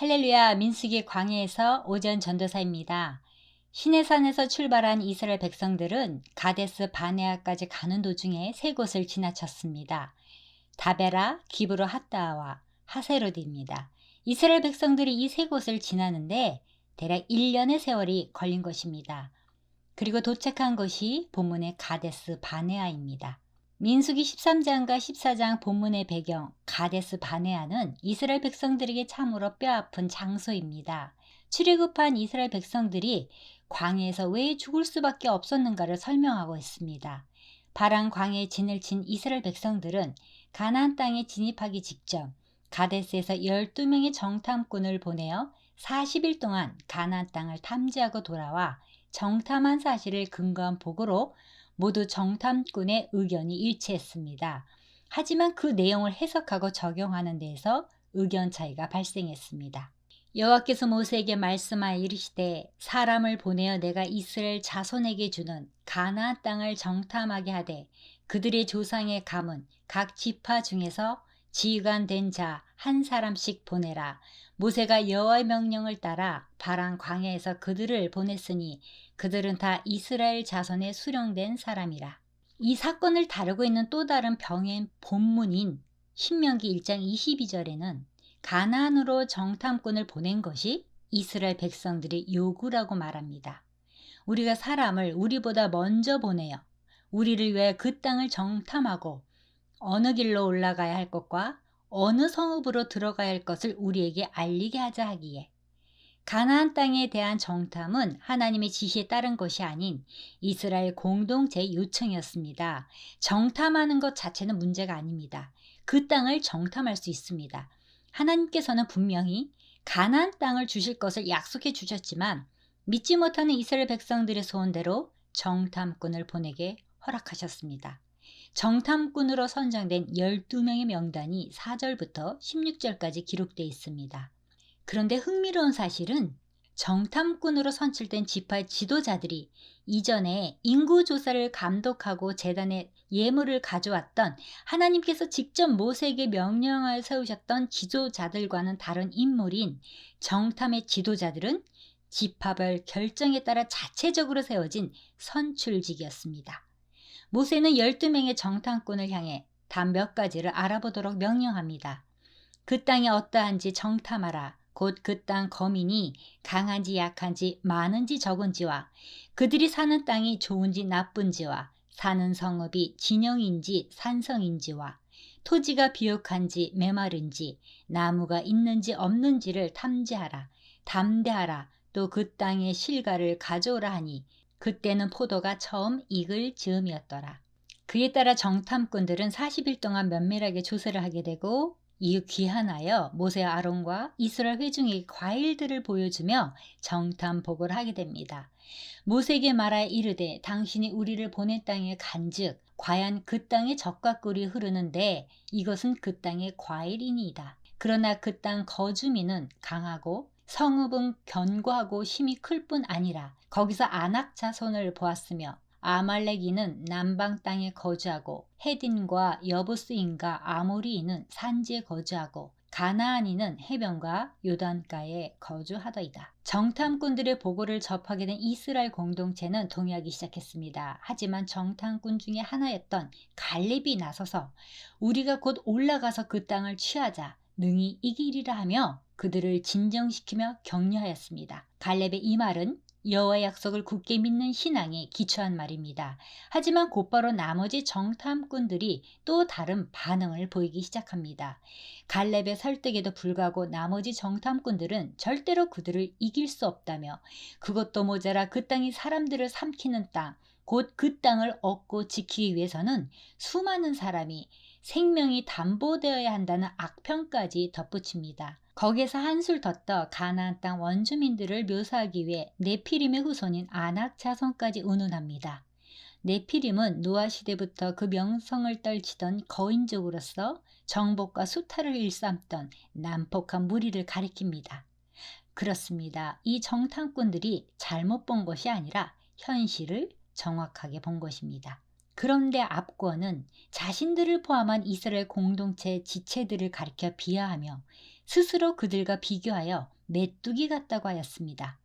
할렐루야 민수기 광야에서 오전 전도사입니다. 시내산에서 출발한 이스라엘 백성들은 가데스 바네아까지 가는 도중에 세 곳을 지나쳤습니다. 다베라, 기브로 핫다와 하세로드입니다. 이스라엘 백성들이 이 세 곳을 지나는데 대략 1년의 세월이 걸린 것입니다. 그리고 도착한 것이 본문의 가데스 바네아입니다. 민수기 13장과 14장 본문의 배경 가데스 바네아는 이스라엘 백성들에게 참으로 뼈아픈 장소입니다. 출애굽한 이스라엘 백성들이 광야에서 왜 죽을 수밖에 없었는가를 설명하고 있습니다. 바람 광야에 진을 친 이스라엘 백성들은 가나안 땅에 진입하기 직전 가데스에서 12명의 정탐꾼을 보내어 40일 동안 가나안 땅을 탐지하고 돌아와 정탐한 사실을 근거한 보고로 모두 정탐꾼의 의견이 일치했습니다. 하지만 그 내용을 해석하고 적용하는 데에서 의견 차이가 발생했습니다. 여호와께서 모세에게 말씀하여 이르시되 사람을 보내어 내가 이스라엘 자손에게 주는 가나안 땅을 정탐하게 하되 그들의 조상의 가문 각 지파 중에서 지휘관 된 자 한 사람씩 보내라. 모세가 여호와의 명령을 따라 바란 광야에서 그들을 보냈으니 그들은 다 이스라엘 자손에 수령된 사람이라. 이 사건을 다루고 있는 또 다른 병행 본문인 신명기 1장 22절에는 가나안으로 정탐꾼을 보낸 것이 이스라엘 백성들의 요구라고 말합니다. 우리가 사람을 우리보다 먼저 보내어 우리를 위해 그 땅을 정탐하고 어느 길로 올라가야 할 것과 어느 성읍으로 들어가야 할 것을 우리에게 알리게 하자 하기에 가나안 땅에 대한 정탐은 하나님의 지시에 따른 것이 아닌 이스라엘 공동체 요청이었습니다. 정탐하는 것 자체는 문제가 아닙니다. 그 땅을 정탐할 수 있습니다. 하나님께서는 분명히 가나안 땅을 주실 것을 약속해 주셨지만 믿지 못하는 이스라엘 백성들의 소원대로 정탐꾼을 보내게 허락하셨습니다. 정탐꾼으로 선정된 12명의 명단이 4절부터 16절까지 기록되어 있습니다. 그런데 흥미로운 사실은 정탐꾼으로 선출된 지파의 지도자들이 이전에 인구조사를 감독하고 재단에 예물을 가져왔던 하나님께서 직접 모세에게 명령을 세우셨던 지도자들과는 다른 인물인 정탐의 지도자들은 지파별 결정에 따라 자체적으로 세워진 선출직이었습니다. 모세는 12명의 정탐꾼을 향해 단 몇 가지를 알아보도록 명령합니다. 그 땅이 어떠한지 정탐하라. 곧 그 땅 거민이 강한지 약한지 많은지 적은지와 그들이 사는 땅이 좋은지 나쁜지와 사는 성읍이 진영인지 산성인지와 토지가 비옥한지 메마른지 나무가 있는지 없는지를 탐지하라. 담대하라. 또 그 땅의 실과를 가져오라 하니 그때는 포도가 처음 익을 즈음이었더라. 그에 따라 정탐꾼들은 40일 동안 면밀하게 조사를 하게 되고 이후 귀환하여 모세와 아론과 이스라엘 회중에게 과일들을 보여주며 정탐 보고를 하게 됩니다. 모세에게 말하여 이르되 당신이 우리를 보낸 땅에 간즉 과연 그 땅에 적과 꿀이 흐르는데 이것은 그 땅의 과일이니이다. 그러나 그 땅 거주민은 강하고 성읍은 견고하고 힘이 클 뿐 아니라 거기서 안악 자손을 보았으며 아말렉이는 남방 땅에 거주하고 헤딘과 여부스인과 아모리인은 산지에 거주하고 가나안인은 해변과 요단가에 거주하더이다. 정탐꾼들의 보고를 접하게 된 이스라엘 공동체는 동의하기 시작했습니다. 하지만 정탐꾼 중에 하나였던 갈렙이 나서서 우리가 곧 올라가서 그 땅을 취하자 능히 이기리라 하며 그들을 진정시키며 격려하였습니다. 갈렙의 이 말은 여호와 약속을 굳게 믿는 신앙에 기초한 말입니다. 하지만 곧바로 나머지 정탐꾼들이 또 다른 반응을 보이기 시작합니다. 갈렙의 설득에도 불구하고 나머지 정탐꾼들은 절대로 그들을 이길 수 없다며 그것도 모자라 그 땅이 사람들을 삼키는 땅, 곧 그 땅을 얻고 지키기 위해서는 수많은 사람이 생명이 담보되어야 한다는 악평까지 덧붙입니다. 거기에서 한술 더떠 가나안 땅 원주민들을 묘사하기 위해 네피림의 후손인 아낙 자손까지 운운합니다. 네피림은 노아 시대부터 그 명성을 떨치던 거인족으로서 정복과 수탈을 일삼던 난폭한 무리를 가리킵니다. 그렇습니다. 이 정탐꾼들이 잘못 본 것이 아니라 현실을 정확하게 본 것입니다. 그런데 압권은 자신들을 포함한 이스라엘 공동체 지체들을 가리켜 비하하며 스스로 그들과 비교하여 메뚜기 같다고 하였습니다.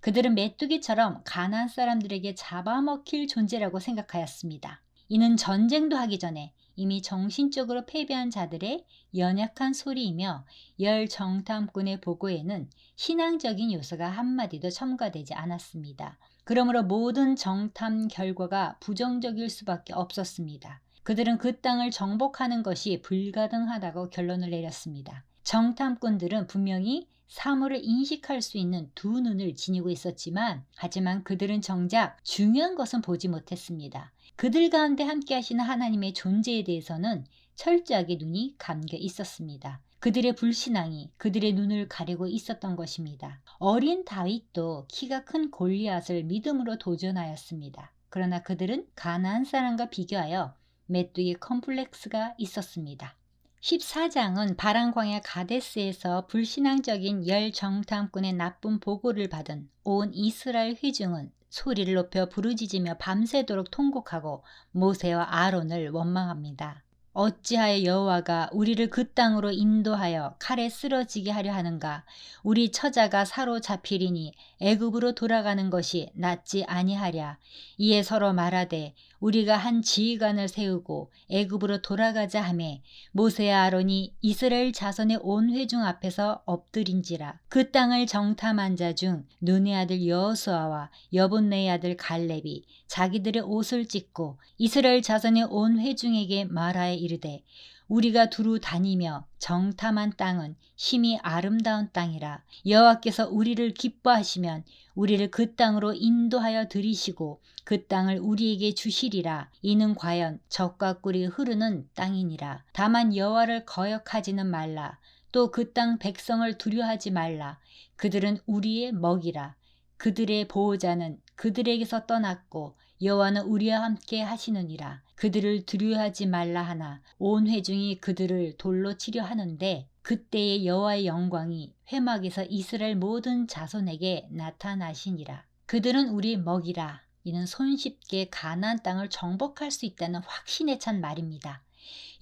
그들은 메뚜기처럼 가나안 사람들에게 잡아먹힐 존재라고 생각하였습니다. 이는 전쟁도 하기 전에 이미 정신적으로 패배한 자들의 연약한 소리이며 열 정탐꾼의 보고에는 신앙적인 요소가 한마디도 첨가되지 않았습니다. 그러므로 모든 정탐 결과가 부정적일 수밖에 없었습니다. 그들은 그 땅을 정복하는 것이 불가능하다고 결론을 내렸습니다. 정탐꾼들은 분명히 사물을 인식할 수 있는 두 눈을 지니고 있었지만 하지만 그들은 정작 중요한 것은 보지 못했습니다. 그들 가운데 함께 하시는 하나님의 존재에 대해서는 철저하게 눈이 감겨 있었습니다. 그들의 불신앙이 그들의 눈을 가리고 있었던 것입니다. 어린 다윗도 키가 큰 골리앗을 믿음으로 도전하였습니다. 그러나 그들은 가나안 사람과 비교하여 메뚜기 컴플렉스가 있었습니다. 14장은 바란광야 가데스에서 불신앙적인 열 정탐꾼의 나쁜 보고를 받은 온 이스라엘 회중은 소리를 높여 부르짖으며 밤새도록 통곡하고 모세와 아론을 원망합니다. 어찌하여 여호와가 우리를 그 땅으로 인도하여 칼에 쓰러지게 하려 하는가? 우리 처자가 사로잡히리니 애굽으로 돌아가는 것이 낫지 아니하랴. 이에 서로 말하되 우리가 한 지휘관을 세우고 애굽으로 돌아가자 하매 모세와 아론이 이스라엘 자손의 온 회중 앞에서 엎드린지라 그 땅을 정탐한 자 중 눈의 아들 여호수아와 여본네의 아들 갈렙이 자기들의 옷을 찢고 이스라엘 자손의 온 회중에게 말하여 이르되 우리가 두루 다니며 정탐한 땅은 힘이 아름다운 땅이라. 여호와께서 우리를 기뻐하시면 우리를 그 땅으로 인도하여 들이시고 그 땅을 우리에게 주시리라. 이는 과연 적과 꿀이 흐르는 땅이니라. 다만 여호와를 거역하지는 말라. 또 그 땅 백성을 두려하지 말라. 그들은 우리의 먹이라. 그들의 보호자는 그들에게서 떠났고 여호와는 우리와 함께 하시느니라. 그들을 두려워하지 말라 하나. 온 회중이 그들을 돌로 치려 하는데 그때의 여호와의 영광이 회막에서 이스라엘 모든 자손에게 나타나시니라. 그들은 우리 먹이라. 이는 손쉽게 가나안 땅을 정복할 수 있다는 확신에 찬 말입니다.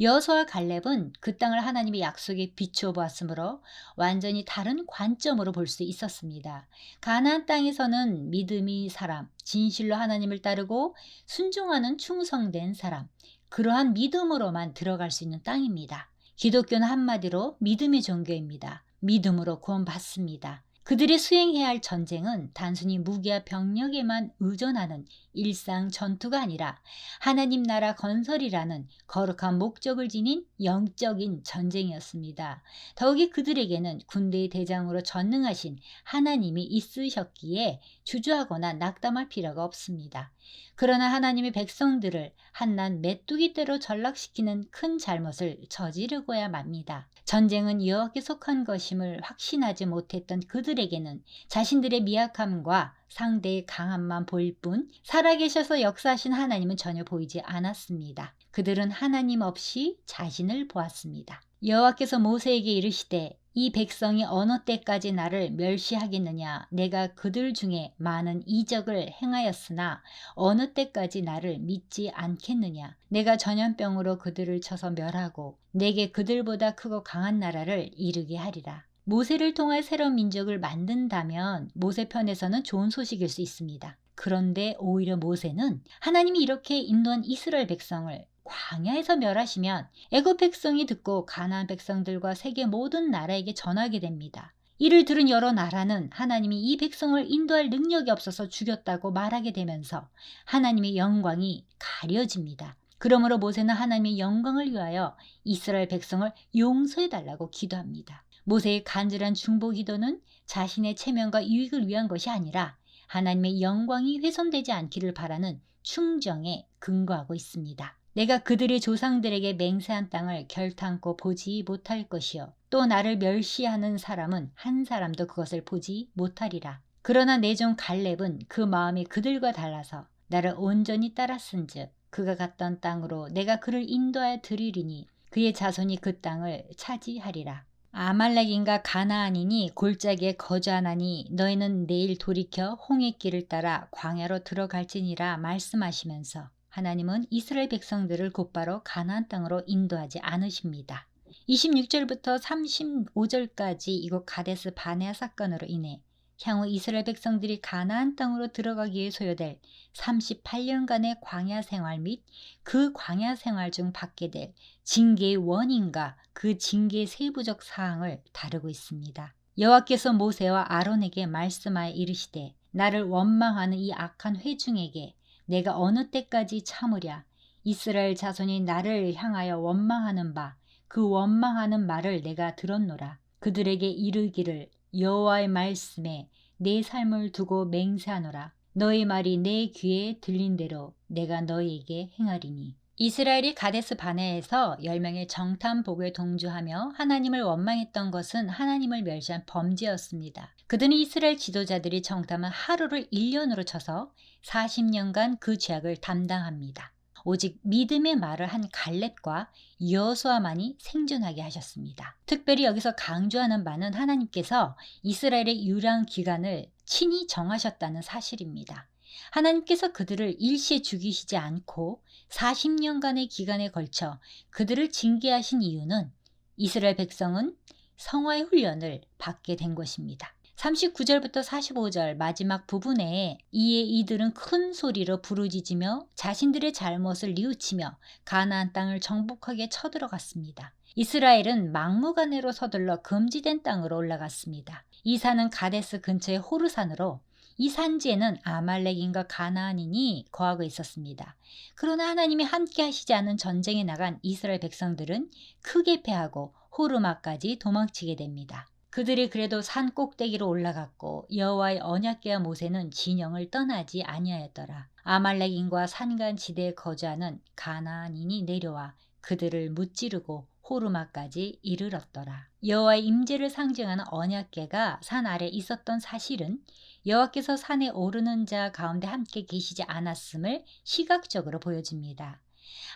여호수아 갈렙은 그 땅을 하나님의 약속에 비추어 보았으므로 완전히 다른 관점으로 볼 수 있었습니다. 가나안 땅에서는 믿음이 사람, 진실로 하나님을 따르고 순종하는 충성된 사람, 그러한 믿음으로만 들어갈 수 있는 땅입니다. 기독교는 한마디로 믿음의 종교입니다. 믿음으로 구원받습니다. 그들이 수행해야 할 전쟁은 단순히 무기와 병력에만 의존하는 일상 전투가 아니라 하나님 나라 건설이라는 거룩한 목적을 지닌 영적인 전쟁이었습니다. 더욱이 그들에게는 군대의 대장으로 전능하신 하나님이 있으셨기에 주저하거나 낙담할 필요가 없습니다. 그러나 하나님의 백성들을 한낱 메뚜기대로 전락시키는 큰 잘못을 저지르고야 맙니다. 전쟁은 여호와께 속한 것임을 확신하지 못했던 그들에게는 자신들의 미약함과 상대의 강함만 보일 뿐 살아계셔서 역사하신 하나님은 전혀 보이지 않았습니다. 그들은 하나님 없이 자신을 보았습니다. 여호와께서 모세에게 이르시되 이 백성이 어느 때까지 나를 멸시하겠느냐? 내가 그들 중에 많은 이적을 행하였으나 어느 때까지 나를 믿지 않겠느냐? 내가 전염병으로 그들을 쳐서 멸하고 내게 그들보다 크고 강한 나라를 이루게 하리라. 모세를 통해 새로운 민족을 만든다면 모세 편에서는 좋은 소식일 수 있습니다. 그런데 오히려 모세는 하나님이 이렇게 인도한 이스라엘 백성을 광야에서 멸하시면 애굽 백성이 듣고 가나안 백성들과 세계 모든 나라에게 전하게 됩니다. 이를 들은 여러 나라는 하나님이 이 백성을 인도할 능력이 없어서 죽였다고 말하게 되면서 하나님의 영광이 가려집니다. 그러므로 모세는 하나님의 영광을 위하여 이스라엘 백성을 용서해 달라고 기도합니다. 모세의 간절한 중보 기도는 자신의 체면과 유익을 위한 것이 아니라 하나님의 영광이 훼손되지 않기를 바라는 충정에 근거하고 있습니다. 내가 그들의 조상들에게 맹세한 땅을 결탄코 보지 못할 것이요. 또 나를 멸시하는 사람은 한 사람도 그것을 보지 못하리라. 그러나 내 종 갈렙은 그 마음이 그들과 달라서 나를 온전히 따랐은즉 그가 갔던 땅으로 내가 그를 인도하여 드리리니 그의 자손이 그 땅을 차지하리라. 아말렉인가 가나안이니 골짜기에 거주하나니 너희는 내일 돌이켜 홍해 길을 따라 광야로 들어갈지니라 말씀하시면서 하나님은 이스라엘 백성들을 곧바로 가나안 땅으로 인도하지 않으십니다. 26절부터 35절까지 이곳 가데스 바네아 사건으로 인해 향후 이스라엘 백성들이 가나안 땅으로 들어가기 위해 소요될 38년간의 광야 생활 및 그 광야 생활 중 받게 될 징계의 원인과 그 징계의 세부적 사항을 다루고 있습니다. 여호와께서 모세와 아론에게 말씀하여 이르시되 나를 원망하는 이 악한 회중에게 내가 어느 때까지 참으랴. 이스라엘 자손이 나를 향하여 원망하는 바 그 원망하는 말을 내가 들었노라. 그들에게 이르기를 여호와의 말씀에 내 삶을 두고 맹세하노라. 너의 말이 내 귀에 들린 대로 내가 너희에게 행하리니 이스라엘이 가데스 바네에서 10명의 정탐복에 동조하며 하나님을 원망했던 것은 하나님을 멸시한 범죄였습니다. 그들은 이스라엘 지도자들이 정탐은 하루를 1년으로 쳐서 40년간 그 죄악을 담당합니다. 오직 믿음의 말을 한 갈렙과 여호수아만이 생존하게 하셨습니다. 특별히 여기서 강조하는 바는 하나님께서 이스라엘의 유랑 기간을 친히 정하셨다는 사실입니다. 하나님께서 그들을 일시에 죽이시지 않고 40년간의 기간에 걸쳐 그들을 징계하신 이유는 이스라엘 백성은 성화의 훈련을 받게 된 것입니다. 39절부터 45절 마지막 부분에 이에 이들은 큰 소리로 부르짖으며 자신들의 잘못을 뉘우치며 가나안 땅을 정복하게 쳐들어갔습니다. 이스라엘은 막무가내로 서둘러 금지된 땅으로 올라갔습니다. 이 산은 가데스 근처의 호르산으로 이 산지에는 아말렉인과 가나안인이 거하고 있었습니다. 그러나 하나님이 함께 하시지 않은 전쟁에 나간 이스라엘 백성들은 크게 패하고 호르마까지 도망치게 됩니다. 그들이 그래도 산 꼭대기로 올라갔고 여호와의 언약궤와 모세는 진영을 떠나지 아니하였더라. 아말렉인과 산간 지대에 거주하는 가나안인이 내려와 그들을 무찌르고 호르마까지 이르렀더라. 여호와의 임재를 상징하는 언약궤가 산 아래 있었던 사실은 여호와께서 산에 오르는 자 가운데 함께 계시지 않았음을 시각적으로 보여줍니다.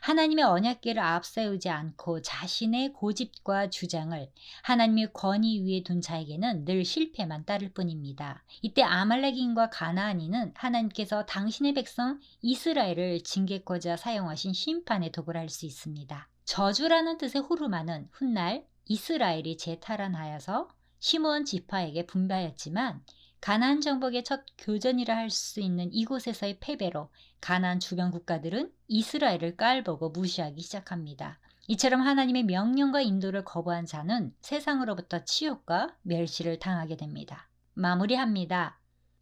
하나님의 언약궤를 앞세우지 않고 자신의 고집과 주장을 하나님의 권위 위에 둔 자에게는 늘 실패만 따를 뿐입니다. 이때 아말렉인과 가나안인은 하나님께서 당신의 백성 이스라엘을 징계코자 사용하신 심판의 도구를 할수 있습니다. 저주라는 뜻의 후르마는 훗날 이스라엘이 재탈환하여서 시므온 지파에게 분배하였지만 가나안 정복의 첫 교전이라 할 수 있는 이곳에서의 패배로 가나안 주변 국가들은 이스라엘을 깔보고 무시하기 시작합니다. 이처럼 하나님의 명령과 인도를 거부한 자는 세상으로부터 치욕과 멸시를 당하게 됩니다. 마무리합니다.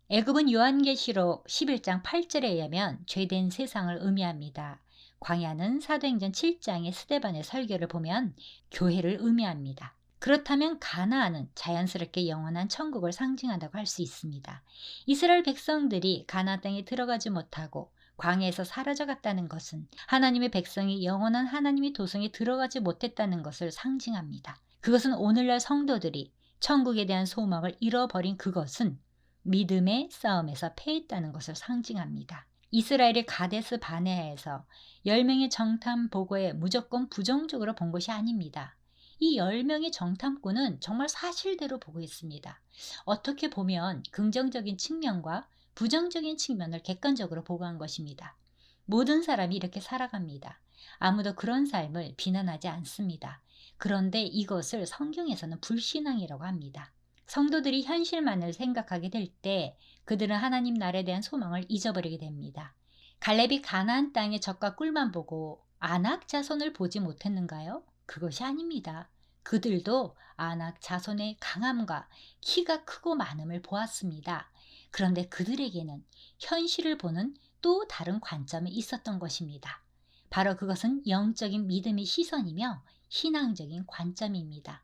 애굽은 요한계시록 11장 8절에 의하면 죄된 세상을 의미합니다. 광야는 사도행전 7장의 스데반의 설교를 보면 교회를 의미합니다. 그렇다면 가나안은 자연스럽게 영원한 천국을 상징한다고 할 수 있습니다. 이스라엘 백성들이 가나안 땅에 들어가지 못하고 광야에서 사라져 갔다는 것은 하나님의 백성이 영원한 하나님의 도성에 들어가지 못했다는 것을 상징합니다. 그것은 오늘날 성도들이 천국에 대한 소망을 잃어버린 그것은 믿음의 싸움에서 패했다는 것을 상징합니다. 이스라엘이 가데스 바네아에서 10명의 정탐 보고에 무조건 부정적으로 본 것이 아닙니다. 이 10명의 정탐꾼은 정말 사실대로 보고 있습니다. 어떻게 보면 긍정적인 측면과 부정적인 측면을 객관적으로 보고한 것입니다. 모든 사람이 이렇게 살아갑니다. 아무도 그런 삶을 비난하지 않습니다. 그런데 이것을 성경에서는 불신앙이라고 합니다. 성도들이 현실만을 생각하게 될 때 그들은 하나님 나라에 대한 소망을 잊어버리게 됩니다. 갈렙이 가나안 땅의 적과 꿀만 보고 안악 자손을 보지 못했는가요? 그것이 아닙니다. 그들도 아낙 자손의 강함과 키가 크고 많음을 보았습니다. 그런데 그들에게는 현실을 보는 또 다른 관점이 있었던 것입니다. 바로 그것은 영적인 믿음의 시선이며 신앙적인 관점입니다.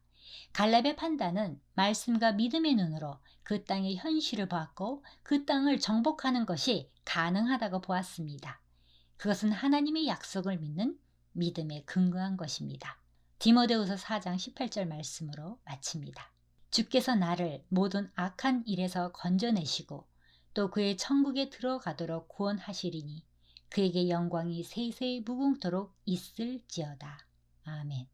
갈렙의 판단은 말씀과 믿음의 눈으로 그 땅의 현실을 보았고 그 땅을 정복하는 것이 가능하다고 보았습니다. 그것은 하나님의 약속을 믿는 믿음에 근거한 것입니다. 디모데후서 4장 18절 말씀으로 마칩니다. 주께서 나를 모든 악한 일에서 건져내시고 또 그의 천국에 들어가도록 구원하시리니 그에게 영광이 세세 무궁토록 있을지어다. 아멘.